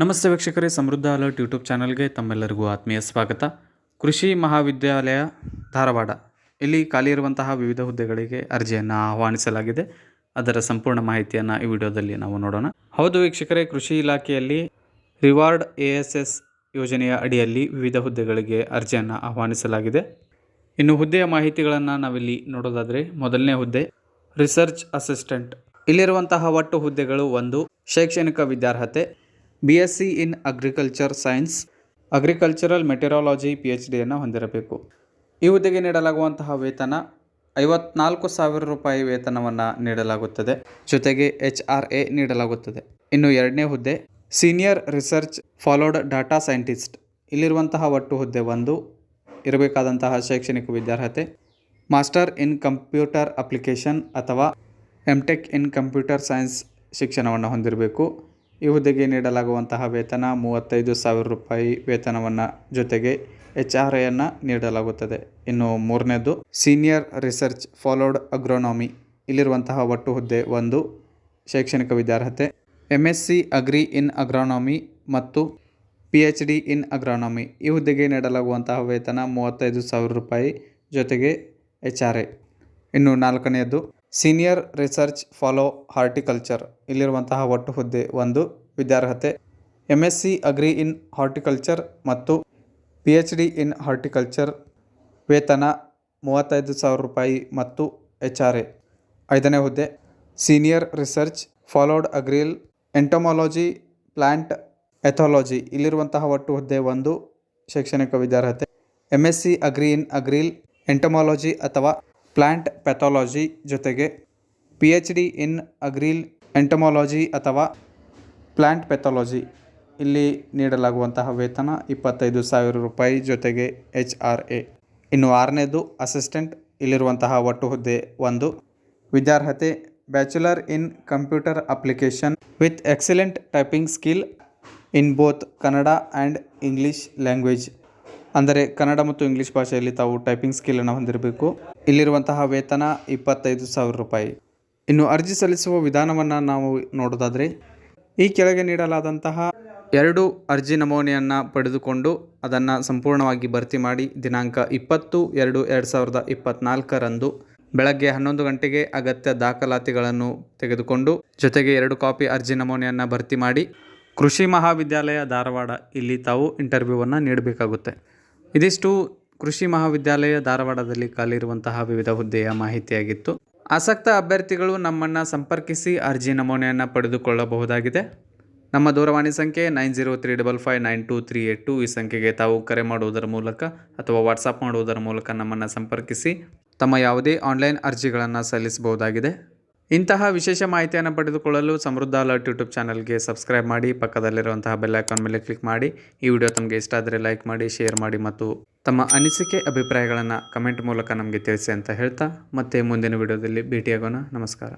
ನಮಸ್ತೆ ವೀಕ್ಷಕರೇ, ಸಮೃದ್ಧ ಅಲರ್ಟ್ ಯೂಟ್ಯೂಬ್ ಚಾನಲ್ಗೆ ತಮ್ಮೆಲ್ಲರಿಗೂ ಆತ್ಮೀಯ ಸ್ವಾಗತ. ಕೃಷಿ ಮಹಾವಿದ್ಯಾಲಯ ಧಾರವಾಡ. ಇಲ್ಲಿ ಖಾಲಿ ಇರುವಂತಹ ವಿವಿಧ ಹುದ್ದೆಗಳಿಗೆ ಅರ್ಜಿಯನ್ನು ಆಹ್ವಾನಿಸಲಾಗಿದೆ. ಅದರ ಸಂಪೂರ್ಣ ಮಾಹಿತಿಯನ್ನು ಈ ವಿಡಿಯೋದಲ್ಲಿ ನಾವು ನೋಡೋಣ. ಹೌದು ವೀಕ್ಷಕರೇ, ಕೃಷಿ ಇಲಾಖೆಯಲ್ಲಿ ರಿವಾರ್ಡ್ ಎ ಯೋಜನೆಯ ಅಡಿಯಲ್ಲಿ ವಿವಿಧ ಹುದ್ದೆಗಳಿಗೆ ಅರ್ಜಿಯನ್ನು ಆಹ್ವಾನಿಸಲಾಗಿದೆ. ಇನ್ನು ಹುದ್ದೆಯ ಮಾಹಿತಿಗಳನ್ನು ನಾವಿಲ್ಲಿ ನೋಡೋದಾದರೆ, ಮೊದಲನೇ ಹುದ್ದೆ, ರಿಸರ್ಚ್ ಅಸಿಸ್ಟೆಂಟ್. ಇಲ್ಲಿರುವಂತಹ ಒಟ್ಟು ಹುದ್ದೆಗಳು ಒಂದು, ಶೈಕ್ಷಣಿಕ ವಿದ್ಯಾರ್ಹತೆ B S C in agriculture science agricultural meteorology P H ಡಿಯನ್ನು ಹೊಂದಿರಬೇಕು. ಈ ಹುದ್ದೆಗೆ ನೀಡಲಾಗುವಂತಹ ವೇತನ ಐವತ್ನಾಲ್ಕು ಸಾವಿರ ರೂಪಾಯಿ ವೇತನವನ್ನು ನೀಡಲಾಗುತ್ತದೆ. ಜೊತೆಗೆ ಎಚ್ ಆರ್ ಎ ನೀಡಲಾಗುತ್ತದೆ. ಇನ್ನು ಎರಡನೇ ಹುದ್ದೆ senior research fellow data scientist ಇಲ್ಲಿರುವಂತಹ ಒಟ್ಟು ಹುದ್ದೆ ಒಂದು, ಇರಬೇಕಾದಂತಹ ಶೈಕ್ಷಣಿಕ ವಿದ್ಯಾರ್ಹತೆ ಮಾಸ್ಟರ್ ಇನ್ ಕಂಪ್ಯೂಟರ್ ಅಪ್ಲಿಕೇಶನ್ ಅಥವಾ M tech in computer science ಶಿಕ್ಷಣವನ್ನು ಹೊಂದಿರಬೇಕು. ಈ ಹುದ್ದೆಗೆ ನೀಡಲಾಗುವಂತಹ ವೇತನ ಮೂವತ್ತೈದು ಸಾವಿರ ರೂಪಾಯಿ ವೇತನವನ್ನು ಜೊತೆಗೆ ಎಚ್ ಆರ್ ಐಯನ್ನು ನೀಡಲಾಗುತ್ತದೆ. ಇನ್ನು ಮೂರನೇದು, ಸೀನಿಯರ್ ರಿಸರ್ಚ್ ಫಾಲೋಡ್ ಅಗ್ರೋನಾಮಿ. ಇಲ್ಲಿರುವಂತಹ ಒಟ್ಟು ಹುದ್ದೆ ಒಂದು, ಶೈಕ್ಷಣಿಕ ವಿದ್ಯಾರ್ಹತೆ. M S C agri in agronomy ಮತ್ತು P H D in agronomy. ಈ ಹುದ್ದೆಗೆ ನೀಡಲಾಗುವಂತಹ ವೇತನ ಮೂವತ್ತೈದು ಸಾವಿರ ರೂಪಾಯಿ ಜೊತೆಗೆ ಎಚ್ ಆರ್ ಐ ಇನ್ನು ನಾಲ್ಕನೆಯದು ಸೀನಿಯರ್ ರಿಸರ್ಚ್ ಫಾಲೋ ಹಾರ್ಟಿಕಲ್ಚರ್ ಇಲ್ಲಿರುವಂತಹ ಒಟ್ಟು ಹುದ್ದೆ ಒಂದು, ವಿದ್ಯಾರ್ಹತೆ M S C agri in horticulture ಮತ್ತು P H D in horticulture ವೇತನ ಮೂವತ್ತೈದು ಸಾವಿರ ರೂಪಾಯಿ ಮತ್ತು ಎಚ್ ಆರ್ ಎ. ಐದನೇ ಹುದ್ದೆ, senior research fellow agril entomology plant pathology ಇಲ್ಲಿರುವಂತಹ ಒಟ್ಟು ಹುದ್ದೆ ಒಂದು, ಶೈಕ್ಷಣಿಕ ವಿದ್ಯಾರ್ಹತೆ M S C agri in agril entomology ಅಥವಾ ಪ್ಲ್ಯಾಂಟ್ ಪ್ಯಾಥಾಲಜಿ ಜೊತೆಗೆ P H D in agril entomology ಅಥವಾ ಪ್ಲ್ಯಾಂಟ್ ಪ್ಯಾಥಾಲಜಿ. ಇಲ್ಲಿ ನೀಡಲಾಗುವಂತಹ ವೇತನ ಇಪ್ಪತ್ತೈದು ಸಾವಿರ ರೂಪಾಯಿ ಜೊತೆಗೆ ಎಚ್ ಆರ್ ಎ. ಇನ್ನು ಆರನೇದು ಅಸಿಸ್ಟೆಂಟ್, ಇಲ್ಲಿರುವಂತಹ ಒಟ್ಟು ಹುದ್ದೆ ಒಂದು. ವಿದ್ಯಾರ್ಹತೆ, bachelor in computer application with excellent typing skill in both Kannada and English language. ಅಂದರೆ ಕನ್ನಡ ಮತ್ತು ಇಂಗ್ಲೀಷ್ ಭಾಷೆಯಲ್ಲಿ ತಾವು ಟೈಪಿಂಗ್ ಸ್ಕಿಲ್ಲನ್ನು ಹೊಂದಿರಬೇಕು. ಇಲ್ಲಿರುವಂತಹ ವೇತನ ಇಪ್ಪತ್ತೈದು ಸಾವಿರ ರೂಪಾಯಿ. ಇನ್ನು ಅರ್ಜಿ ಸಲ್ಲಿಸುವ ವಿಧಾನವನ್ನು ನಾವು ನೋಡೋದಾದರೆ, ಈ ಕೆಳಗೆ ನೀಡಲಾದಂತಹ ಎರಡು ಅರ್ಜಿ ನಮೂನೆಯನ್ನು ಪಡೆದುಕೊಂಡು ಅದನ್ನು ಸಂಪೂರ್ಣವಾಗಿ ಭರ್ತಿ ಮಾಡಿ ದಿನಾಂಕ ಇಪ್ಪತ್ತು ಎರಡು ಎರಡು ಸಾವಿರದ ಇಪ್ಪತ್ತ್ನಾಲ್ಕರಂದು ಬೆಳಗ್ಗೆ ಹನ್ನೊಂದು ಗಂಟೆಗೆ ಅಗತ್ಯ ದಾಖಲಾತಿಗಳನ್ನು ತೆಗೆದುಕೊಂಡು ಜೊತೆಗೆ ಎರಡು ಕಾಪಿ ಅರ್ಜಿ ನಮೂನೆಯನ್ನು ಭರ್ತಿ ಮಾಡಿ ಕೃಷಿ ಮಹಾವಿದ್ಯಾಲಯ ಧಾರವಾಡ ಇಲ್ಲಿ ತಾವು ಇಂಟರ್ವ್ಯೂವನ್ನು ನೀಡಬೇಕಾಗುತ್ತೆ. ಇದಿಷ್ಟು ಕೃಷಿ ಮಹಾವಿದ್ಯಾಲಯ ಧಾರವಾಡದಲ್ಲಿ ಖಾಲಿರುವಂತಹ ವಿವಿಧ ಹುದ್ದೆಯ ಮಾಹಿತಿಯಾಗಿತ್ತು. ಆಸಕ್ತ ಅಭ್ಯರ್ಥಿಗಳು ನಮ್ಮನ್ನು ಸಂಪರ್ಕಿಸಿ ಅರ್ಜಿ ನಮೂನೆಯನ್ನು ಪಡೆದುಕೊಳ್ಳಬಹುದಾಗಿದೆ. ನಮ್ಮ ದೂರವಾಣಿ ಸಂಖ್ಯೆ nine zero three double five nine two three eight two ಈ ಸಂಖ್ಯೆಗೆ ತಾವು ಕರೆ ಮಾಡುವುದರ ಮೂಲಕ ಅಥವಾ ವಾಟ್ಸಪ್ ಮಾಡುವುದರ ಮೂಲಕ ನಮ್ಮನ್ನು ಸಂಪರ್ಕಿಸಿ ತಮ್ಮ ಯಾವುದೇ ಆನ್ಲೈನ್ ಅರ್ಜಿಗಳನ್ನು ಸಲ್ಲಿಸಬಹುದಾಗಿದೆ. ಇಂತಹ ವಿಶೇಷ ಮಾಹಿತಿಯನ್ನು ಪಡೆದುಕೊಳ್ಳಲು ಸಮೃದ್ಧ ಅಲರ್ಟ್ ಯೂಟ್ಯೂಬ್ ಚಾನಲ್ಗೆ ಸಬ್ಸ್ಕ್ರೈಬ್ ಮಾಡಿ, ಪಕ್ಕದಲ್ಲಿರುವಂತಹ ಬೆಲ್ ಐಕಾನ್ ಮೇಲೆ ಕ್ಲಿಕ್ ಮಾಡಿ, ಈ ವಿಡಿಯೋ ತಮಗೆ ಇಷ್ಟ ಆದರೆ ಲೈಕ್ ಮಾಡಿ ಶೇರ್ ಮಾಡಿ ಮತ್ತು ತಮ್ಮ ಅನಿಸಿಕೆ, ಅಭಿಪ್ರಾಯಗಳನ್ನು ಕಮೆಂಟ್ ಮೂಲಕ ನಮಗೆ ತಿಳಿಸಿ ಅಂತ ಹೇಳ್ತಾ ಮತ್ತೆ ಮುಂದಿನ ವಿಡಿಯೋದಲ್ಲಿ ಭೇಟಿಯಾಗೋಣ. ನಮಸ್ಕಾರ.